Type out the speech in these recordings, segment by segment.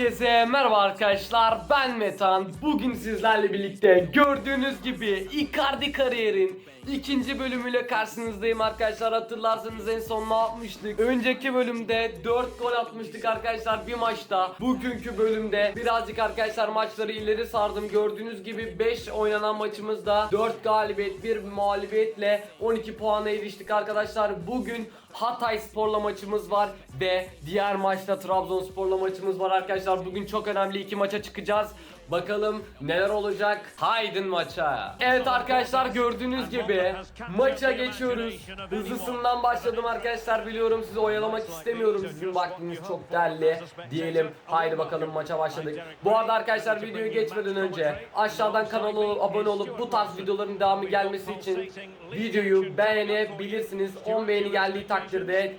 Herkese merhaba arkadaşlar ben Metan. Bugün sizlerle birlikte gördüğünüz gibi Icardi kariyerin ikinci bölümüyle karşınızdayım arkadaşlar. Hatırlarsanız en son ne yapmıştık? Önceki bölümde 4 gol atmıştık arkadaşlar bir maçta. Bugünkü bölümde birazcık arkadaşlar maçları ileri sardım. Gördüğünüz gibi 5 oynanan maçımızda 4 galibiyet 1 mağlubiyetle 12 puana eriştik arkadaşlar. Bugün Hatay Spor'la maçımız var ve diğer maçta Trabzonspor'la maçımız var arkadaşlar. Bugün çok önemli iki maça çıkacağız. Bakalım neler olacak. Haydin maça. Evet arkadaşlar gördüğünüz gibi maça geçiyoruz. Hızlısından başladım arkadaşlar. Biliyorum sizi oyalamak istemiyorum. Sizin vaktiniz çok değerli diyelim. Haydi bakalım maça başladık. Bu arada arkadaşlar videoya geçmeden önce aşağıdan kanala abone olup bu tarz videoların devamı gelmesi için videoyu beğenebilirsiniz. 10 beğeni geldiği takdirde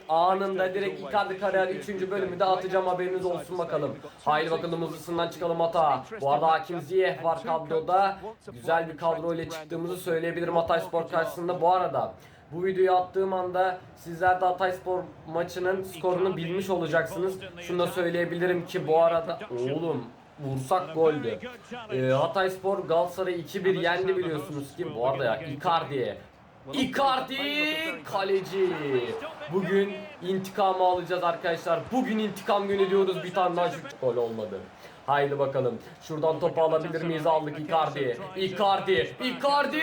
anında direkt Icardi Kariyer 3. bölümü de atacağım haberiniz olsun bakalım. Haydi bakalım hızlısından çıkalım hata. Bu arada Hakim Ziyeh var kadroda. Güzel bir kadro ile çıktığımızı söyleyebilirim Hatay Spor karşısında. Bu arada bu videoyu attığım anda sizler de Hatay Spor maçının skorunu bilmiş olacaksınız. Şunu da söyleyebilirim ki bu arada oğlum vursak goldü. Ee, Hatay Spor Galatasaray'ı 2-1 yendi biliyorsunuz ki. Bu arada ya Icardi. Icardi kaleci. Bugün intikamı alacağız arkadaşlar. Bugün intikam günü diyoruz. Bir tane daha şut gol olmadı. Haydi bakalım. Şuradan topu alabilir miyiz? Aldık Icardi. Icardi. Icardi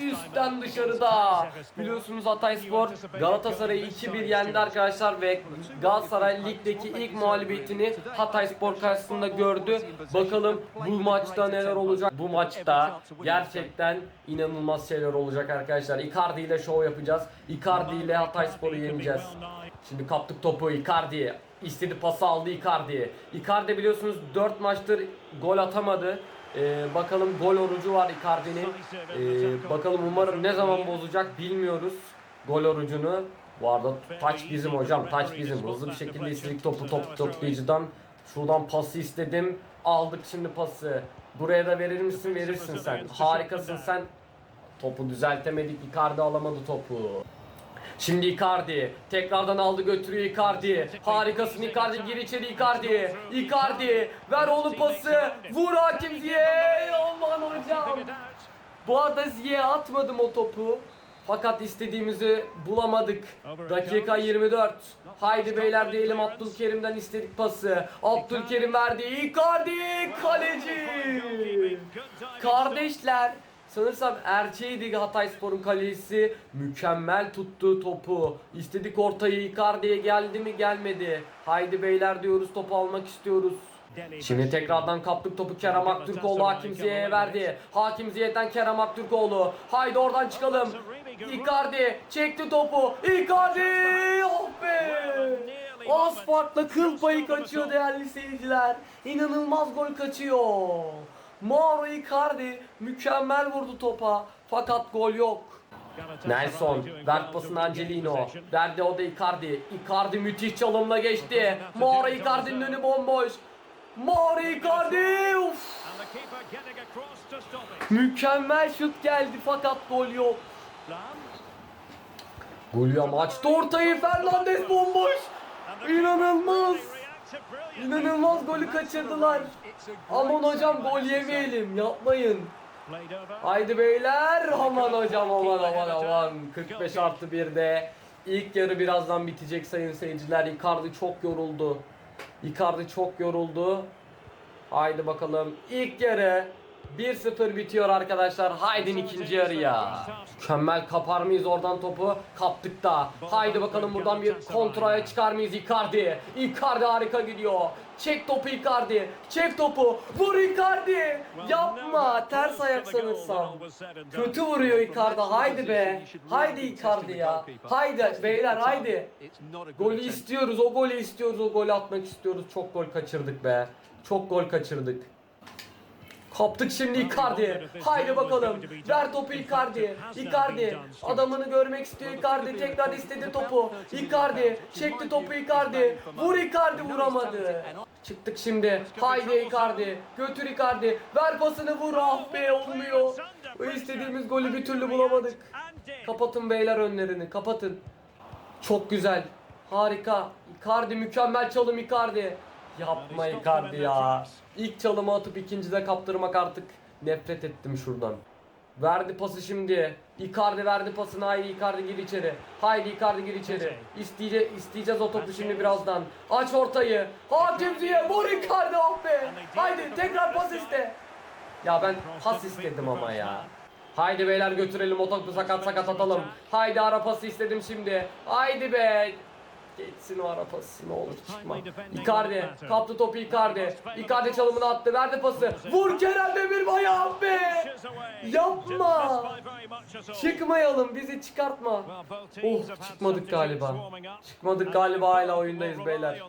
üstten dışarıda. Biliyorsunuz Hatayspor Galatasaray'ı 2-1 yendi arkadaşlar ve Galatasaray ligdeki ilk mağlubiyetini Hatayspor karşısında gördü. Bakalım bu maçta neler olacak? Bu maçta gerçekten inanılmaz şeyler olacak arkadaşlar. Icardi ile şov yapacağız. Icardi ile Hatayspor'u yeneceğiz. Şimdi kaptık topu Icardi. İstedi pası aldı Icardi. Icardi biliyorsunuz 4 maçtır gol atamadı. Ee, bakalım gol orucu var Icardi'nin. Ee, bakalım umarım ne zaman bozacak bilmiyoruz gol orucunu. Bu arada taç bizim hocam taç bizim. Hızlı bir şekilde istedik topu top toplayıcıdan. Şuradan pası istedim. Aldık şimdi pası. Buraya da verir misin? Verirsin sen. Harikasın sen. Topu düzeltemedik. Icardi alamadı topu. Şimdi Icardi tekrardan aldı götürüyor Icardi. Harikasın Icardi gir içeri Icardi. Icardi ver onu pası. Vur hakim Ziye. Aman hocam. Bu arada Ziye atmadım o topu. Fakat istediğimizi bulamadık. Dakika 24. Haydi beyler diyelim Abdülkerim'den istedik pası. Abdülkerim verdi. Icardi kaleci. Kardeşler Sanırsam Erçeğiydi Hatayspor'un kalecisi mükemmel tuttu topu. İstedik ortayı Icardi'ye geldi mi gelmedi. Haydi beyler diyoruz topu almak istiyoruz. Şimdi tekrardan kaptık topu Kerem Aktürkoğlu Hakim Ziye'ye verdi. Hakim Ziye'den Kerem Aktürkoğlu. Haydi oradan çıkalım. Icardi çekti topu. Icardi! Oh be! Az farkla kıl payı kaçıyor değerli seyirciler. İnanılmaz gol kaçıyor. Mauro Icardi mükemmel vurdu topa fakat gol yok. Nelson, ver pasını Angelino, verdi o da Icardi. Icardi müthiş çalımla geçti. Mauro Icardi'nin önü bomboş. Mauro Icardi, uf. Mükemmel şut geldi fakat gol yok. Gol açtı ortayı Fernandes bomboş. İnanılmaz. İnanılmaz golü kaçırdılar. Aman hocam gol yemeyelim yapmayın. Haydi beyler aman hocam aman aman aman. 45 artı 1'de ilk yarı birazdan bitecek sayın seyirciler. Icardi çok yoruldu. Icardi çok yoruldu. Haydi bakalım ilk yarı 1-0 bitiyor arkadaşlar. Haydin ikinci yarıya. Mükemmel kapar mıyız oradan topu? Kaptık da. Haydi bakalım buradan bir kontraya çıkar mıyız Icardi? Icardi harika gidiyor. Çek topu Icardi. Çek topu. Vur Icardi. Yapma. Ters ayak sanırsam. Kötü vuruyor Icardi. Haydi be. Haydi Icardi ya. Haydi beyler haydi. Golü istiyoruz. O golü istiyoruz. O golü atmak istiyoruz. Çok gol kaçırdık be. Çok gol kaçırdık Kaptık şimdi Icardi. Haydi bakalım. Ver topu Icardi. Icardi. Adamını görmek istiyor Icardi. Tekrar istedi topu. Icardi. Çekti topu Icardi. Vur Icardi vuramadı. Çıktık şimdi. Haydi Icardi. Götür Icardi. Ver pasını vur. Ah be olmuyor. İstediğimiz golü bir türlü bulamadık. Kapatın beyler önlerini. Kapatın. Çok güzel. Harika. Icardi mükemmel çalım Icardi. Yapma Icardi ya. İlk çalımı atıp ikincide kaptırmak artık nefret ettim şuradan. Verdi pası şimdi. Icardi verdi pasını. Haydi Icardi gir içeri. Haydi Icardi gir içeri. İsteyece isteyeceğiz o topu şimdi birazdan. Aç ortayı. Hakim Ziyech. Vur Icardi oh be. Haydi tekrar pas iste. Ya ben pas istedim ama ya. Haydi beyler götürelim o topu sakat sakat atalım. Haydi ara pası istedim şimdi. Haydi be. Geçsin o ara pası ne olur çıkma. Icardi kaptı topu Icardi. Icardi çalımını attı verdi pası. Vur Kerem Demirbay be. Yapma. Çıkmayalım bizi çıkartma. Oh çıkmadık galiba. Çıkmadık galiba hala oyundayız beyler.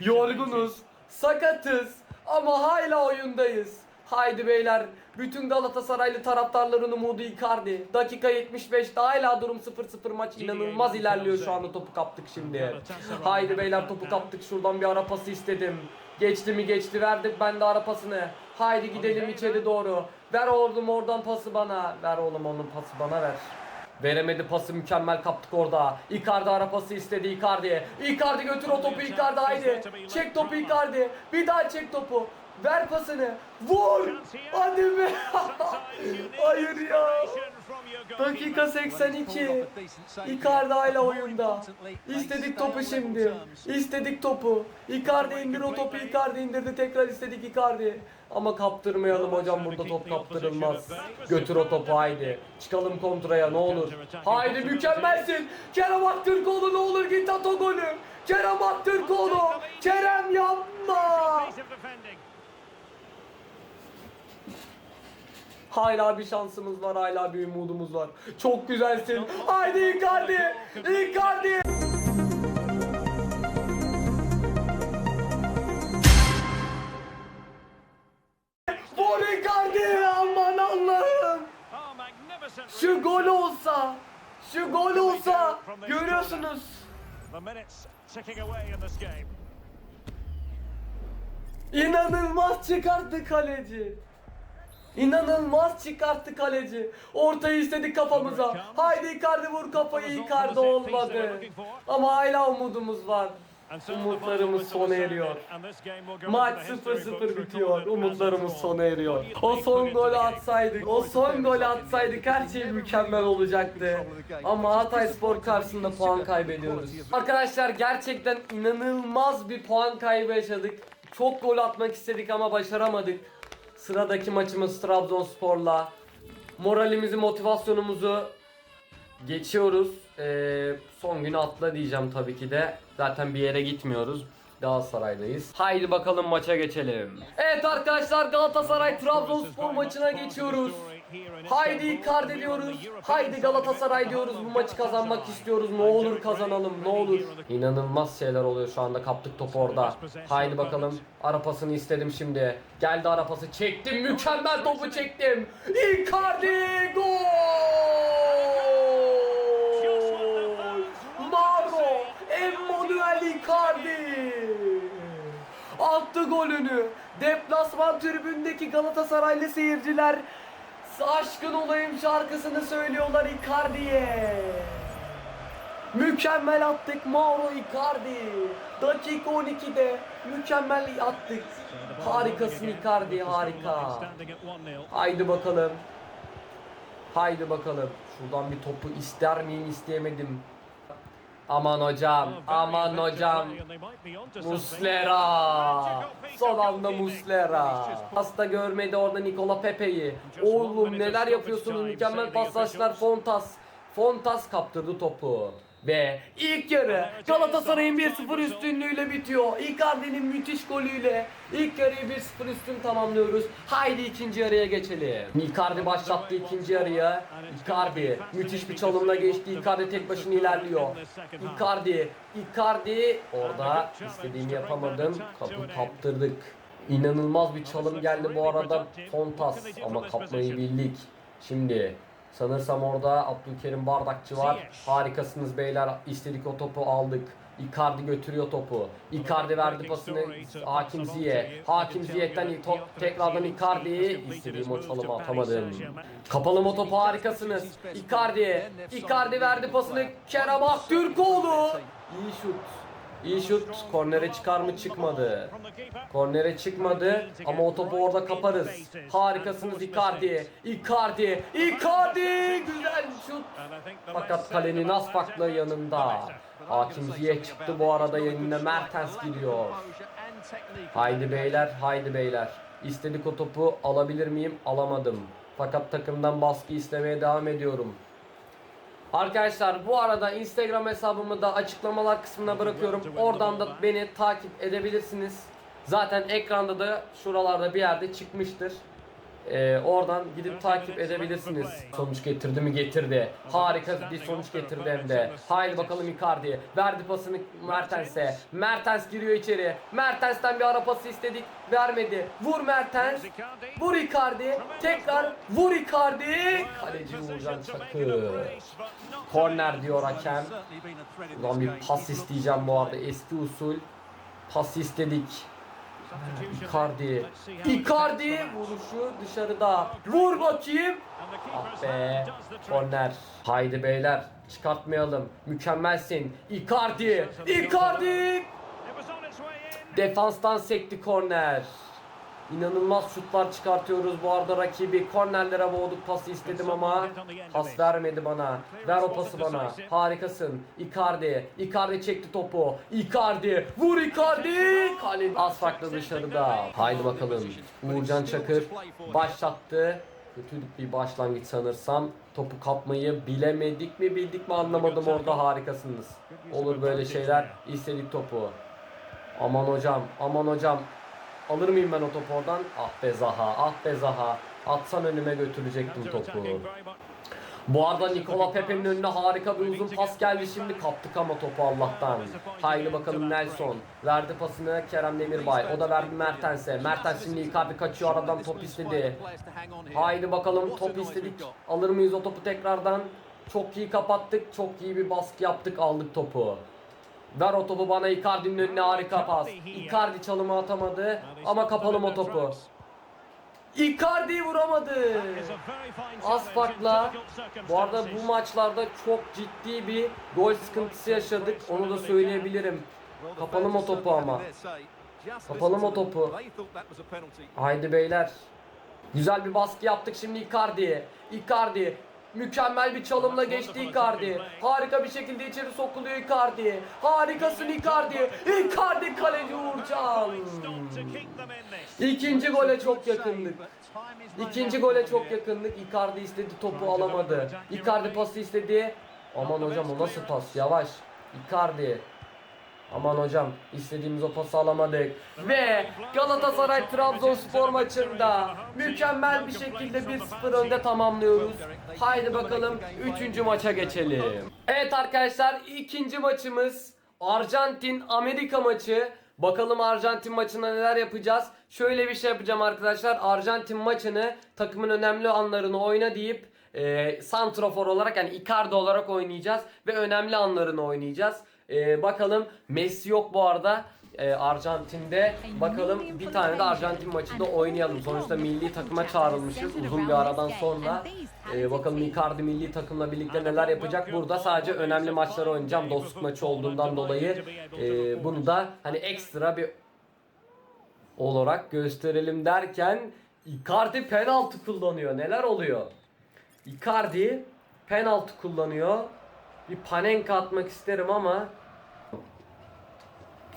Yorgunuz, sakatız ama hala oyundayız. Haydi beyler, bütün Galatasaraylı taraftarların umudu Icardi. Dakika 75'te hala durum 0-0 maç inanılmaz ilerliyor şu anda topu kaptık şimdi. Haydi beyler topu kaptık şuradan bir ara pası istedim. Geçti mi geçti verdik ben de ara pasını. Haydi gidelim içeri doğru. Ver oğlum oradan pası bana. Ver oğlum onun pası bana ver. Veremedi pası mükemmel kaptık orada. Icardi ara pası istedi Icardi. Icardi götür o topu Icardi haydi. Çek topu Icardi. Bir daha çek topu. Ver pasını. Vur. Hadi be. Hayır ya. Dakika 82. Icardi hala oyunda. İstedik topu şimdi. İstedik topu. Icardi indir o topu. Icardi indirdi. Tekrar istedik Icardi. Ama kaptırmayalım hocam burada top kaptırılmaz. Götür o topu haydi. Çıkalım kontraya ne olur. Haydi mükemmelsin. Kerem Aktürkoğlu ne olur git at o golü. Kerem Aktürkoğlu. Kerem yapma. Hala bir şansımız var, hala bir umudumuz var. Çok güzelsin. Haydi Icardi! Icardi! Vur Icardi! Aman Allah'ım! Şu gol olsa, şu gol olsa görüyorsunuz. İnanılmaz çıkarttı kaleci. İnanılmaz çıkarttı kaleci. Ortayı istedik kafamıza. Haydi Icardi vur kafayı Icardi olmadı. Ama hala umudumuz var. Umutlarımız sona eriyor. Maç 0-0 bitiyor. Umutlarımız sona eriyor. O son golü atsaydık, o son golü atsaydık her şey mükemmel olacaktı. Ama Hatay Spor karşısında puan kaybediyoruz. Arkadaşlar gerçekten inanılmaz bir puan kaybı yaşadık. Çok gol atmak istedik ama başaramadık. Sıradaki maçımız Trabzonspor'la. Moralimizi, motivasyonumuzu geçiyoruz. Ee, son günü atla diyeceğim tabii ki de. Zaten bir yere gitmiyoruz. Galatasaray'dayız. Haydi bakalım maça geçelim. Evet arkadaşlar Galatasaray Trabzonspor maçına geçiyoruz. Haydi Icardi diyoruz. Haydi Galatasaray diyoruz. Bu maçı kazanmak istiyoruz. Ne olur kazanalım. Ne olur. İnanılmaz şeyler oluyor şu anda. Kaptık topu orada. Haydi bakalım. Arapasını istedim şimdi. Geldi arapası. Çektim. Mükemmel topu çektim. Icardi gol. Mauro Emmanuel Icardi attı golünü. Deplasman tribündeki Galatasaraylı seyirciler aşkın olayım şarkısını söylüyorlar Icardi'ye. Mükemmel attık Mauro Icardi. Dakika 12'de mükemmel attık. Harikasın Icardi harika. Haydi bakalım. Haydi bakalım. Şuradan bir topu ister miyim isteyemedim. Aman hocam, aman hocam. Muslera. Son anda Muslera. Hasta görmedi orada Nikola Pepe'yi. Oğlum neler yapıyorsunuz mükemmel paslaşlar Fontas. Fontas kaptırdı topu. Ve ilk yarı Galatasaray'ın 1-0 üstünlüğüyle bitiyor. Icardi'nin müthiş golüyle ilk yarıyı 1-0 üstün tamamlıyoruz. Haydi ikinci yarıya geçelim. Icardi başlattı ikinci yarıyı. Icardi müthiş bir çalımla geçti. Icardi tek başına ilerliyor. Icardi, Icardi orada istediğimi yapamadım. Kapı kaptırdık. İnanılmaz bir çalım geldi bu arada Fontas ama kapmayı bildik. Şimdi sanırsam orada Abdülkerim Bardakçı var. Harikasınız beyler. İstedik o topu aldık. Icardi götürüyor topu. Icardi verdi pasını Hakim Ziyech. Hakim Ziyech'ten tekrardan Icardi. İstediğim o çalımı atamadım. Kapalı o topu harikasınız. Icardi. Icardi verdi pasını Kerem Aktürkoğlu. İyi şut. İyi şut. Kornere çıkar mı çıkmadı. Kornere çıkmadı ama o topu orada kaparız. Harikasınız Icardi. Icardi. Icardi. Güzel şut. Fakat kalenin az farklı yanında. Hakim Ziyech çıktı bu arada yerine Mertens giriyor. Haydi beyler, haydi beyler. İstedik o topu alabilir miyim? Alamadım. Fakat takımdan baskı istemeye devam ediyorum. Arkadaşlar bu arada Instagram hesabımı da açıklamalar kısmına bırakıyorum. Oradan da beni takip edebilirsiniz. Zaten ekranda da şuralarda bir yerde çıkmıştır. Ee, oradan gidip takip edebilirsiniz. Sonuç getirdi mi getirdi. Harika bir sonuç getirdi hem de. Haydi bakalım Icardi. Verdi pasını Mertens'e. Mertens giriyor içeri. Mertens'ten bir ara pası istedik. Vermedi. Vur Mertens. Vur Icardi. Tekrar vur Icardi. Kaleci Uğurcan Çakır. Korner diyor hakem. Ulan bir pas isteyeceğim bu arada eski usul. Pas istedik. Icardi. Icardi vuruşu dışarıda. Vur bakayım. Ah be. Korner. Haydi beyler çıkartmayalım. Mükemmelsin. Icardi. Icardi. Defanstan sekti korner. İnanılmaz şutlar çıkartıyoruz bu arada rakibi. Kornerlere boğduk pası istedim ama pas vermedi bana. Ver o pası bana. Harikasın. Icardi. Icardi çekti topu. Icardi. Vur Icardi. Kale az farklı dışarıda. Haydi bakalım. Uğurcan Çakır başlattı. Kötü bir başlangıç sanırsam. Topu kapmayı bilemedik mi bildik mi anlamadım orada harikasınız. Olur böyle şeyler. İstedik topu. Aman hocam, aman hocam. Alır mıyım ben o topu oradan? Ah be Zaha, ah be Zaha. Atsan önüme götürecektim topu. Bu arada Nikola Pepe'nin önüne harika bir uzun pas geldi şimdi kaptık ama topu Allah'tan. Haydi bakalım Nelson. Verdi pasını Kerem Demirbay. O da verdi Mertens'e. Mertens şimdi Icardi kaçıyor aradan top istedi. Haydi bakalım top istedik. Alır mıyız o topu tekrardan? Çok iyi kapattık. Çok iyi bir baskı yaptık aldık topu. Ver o topu bana Icardi'nin önüne harika pas. Icardi çalımı atamadı ama kapalım o topu. Icardi vuramadı. Az farkla. Bu arada bu maçlarda çok ciddi bir gol sıkıntısı yaşadık. Onu da söyleyebilirim. Kapalım o topu ama. Kapalım o topu. Haydi beyler. Güzel bir baskı yaptık şimdi Icardi'ye. Icardi mükemmel bir çalımla geçti Icardi. Harika bir şekilde içeri sokuluyor Icardi. Harikasın Icardi. Icardi kaleci Uğurcan. İkinci gole çok yakındık. İkinci gole çok yakındık. Icardi istedi topu alamadı. Icardi pası istedi. Aman hocam o nasıl pas? Yavaş. Icardi. Aman hocam istediğimiz o pası alamadık. Ve Galatasaray Trabzonspor maçında mükemmel bir şekilde 1-0 önde tamamlıyoruz. Haydi bakalım 3. maça geçelim. Evet arkadaşlar ikinci maçımız Arjantin Amerika maçı. Bakalım Arjantin maçında neler yapacağız. Şöyle bir şey yapacağım arkadaşlar. Arjantin maçını takımın önemli anlarını oyna deyip e, santrafor olarak yani Icardi olarak oynayacağız ve önemli anlarını oynayacağız. E, bakalım Messi yok bu arada. E, Arjantin'de bakalım bir tane de Arjantin maçında oynayalım. Sonuçta milli takıma çağrılmışız uzun bir aradan sonra. E, bakalım Icardi milli takımla birlikte neler yapacak. Burada sadece önemli maçları oynayacağım. Dostluk maçı olduğundan dolayı e, bunu da hani ekstra bir olarak gösterelim derken Icardi penaltı kullanıyor. Neler oluyor? Icardi penaltı kullanıyor. Bir panenka atmak isterim ama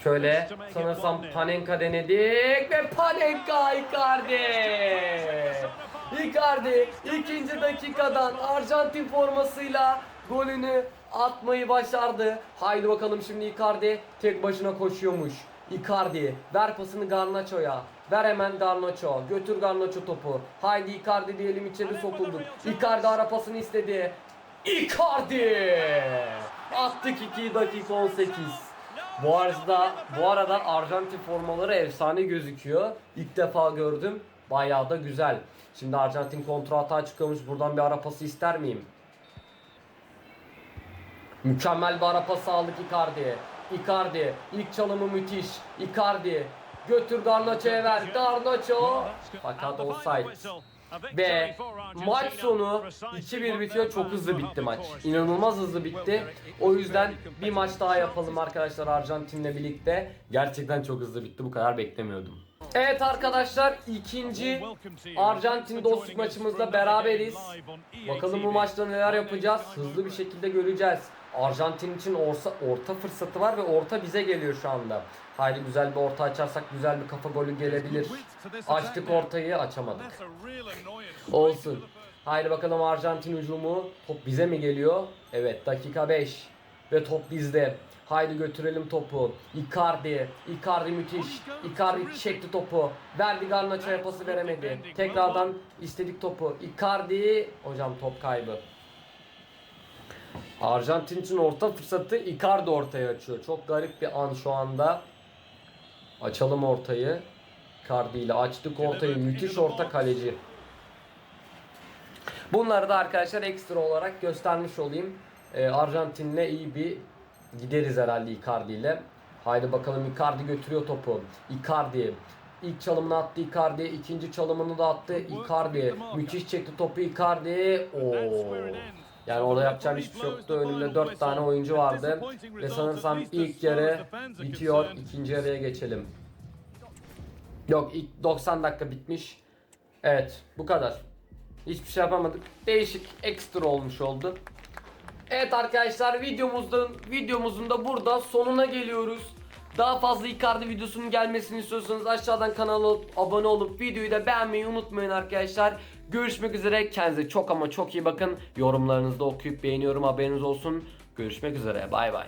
Şöyle sanırsam panenka denedik ve panenka Icardi. Icardi ikinci dakikadan Arjantin formasıyla golünü atmayı başardı. Haydi bakalım şimdi Icardi tek başına koşuyormuş. Icardi ver pasını Garnacho'ya. Ver hemen Garnacho. Götür Garnacho topu. Haydi Icardi diyelim içeri sokulduk. Icardi ara pasını istedi. Icardi! Attık 2 dakika 18. Bu arada bu arada Arjantin formaları efsane gözüküyor. İlk defa gördüm. Bayağı da güzel. Şimdi Arjantin kontra hata çıkıyormuş. Buradan bir ara pası ister miyim? Mükemmel bir ara pası aldık Icardi'ye. Icardi ilk çalımı müthiş. Icardi götür Garnacho'ya ver. Garnacho fakat offside. Ve maç sonu 2-1 bitiyor. Çok hızlı bitti maç. İnanılmaz hızlı bitti. O yüzden bir maç daha yapalım arkadaşlar Arjantin'le birlikte. Gerçekten çok hızlı bitti. Bu kadar beklemiyordum. Evet arkadaşlar ikinci Arjantin dostluk maçımızda beraberiz. Bakalım bu maçta neler yapacağız. Hızlı bir şekilde göreceğiz. Arjantin için orta, orta fırsatı var ve orta bize geliyor şu anda. Haydi güzel bir orta açarsak güzel bir kafa golü gelebilir. Açtık ortayı açamadık. Olsun. Haydi bakalım Arjantin hücumu. Top bize mi geliyor? Evet dakika 5. Ve top bizde. Haydi götürelim topu. Icardi. Icardi müthiş. Icardi çekti topu. Verdi Garnaço'ya pası veremedi. Tekrardan istedik topu. Icardi. Hocam top kaybı. Arjantin için orta fırsatı Icardi ortaya açıyor. Çok garip bir an şu anda. Açalım ortayı. Icardi ile açtık ortayı. Müthiş orta kaleci. Bunları da arkadaşlar ekstra olarak göstermiş olayım. Ee, Arjantin'le iyi bir gideriz herhalde Icardi ile. Haydi bakalım Icardi götürüyor topu. Icardi ilk çalımını attı Icardi, ikinci çalımını da attı Icardi. Müthiş çekti topu Icardi. Oo. Yani orada yapacağım hiçbir şey yoktu. Önümde 4 tane oyuncu vardı. Ve sanırsam ilk yarı bitiyor. İkinci yarıya geçelim. Yok ilk 90 dakika bitmiş. Evet bu kadar. Hiçbir şey yapamadık. Değişik ekstra olmuş oldu. Evet arkadaşlar videomuzdan videomuzun da burada sonuna geliyoruz. Daha fazla Icardi videosunun gelmesini istiyorsanız aşağıdan kanala abone olup videoyu da beğenmeyi unutmayın arkadaşlar. Görüşmek üzere. Kendinize çok ama çok iyi bakın. Yorumlarınızı da okuyup beğeniyorum haberiniz olsun. Görüşmek üzere. Bay bay.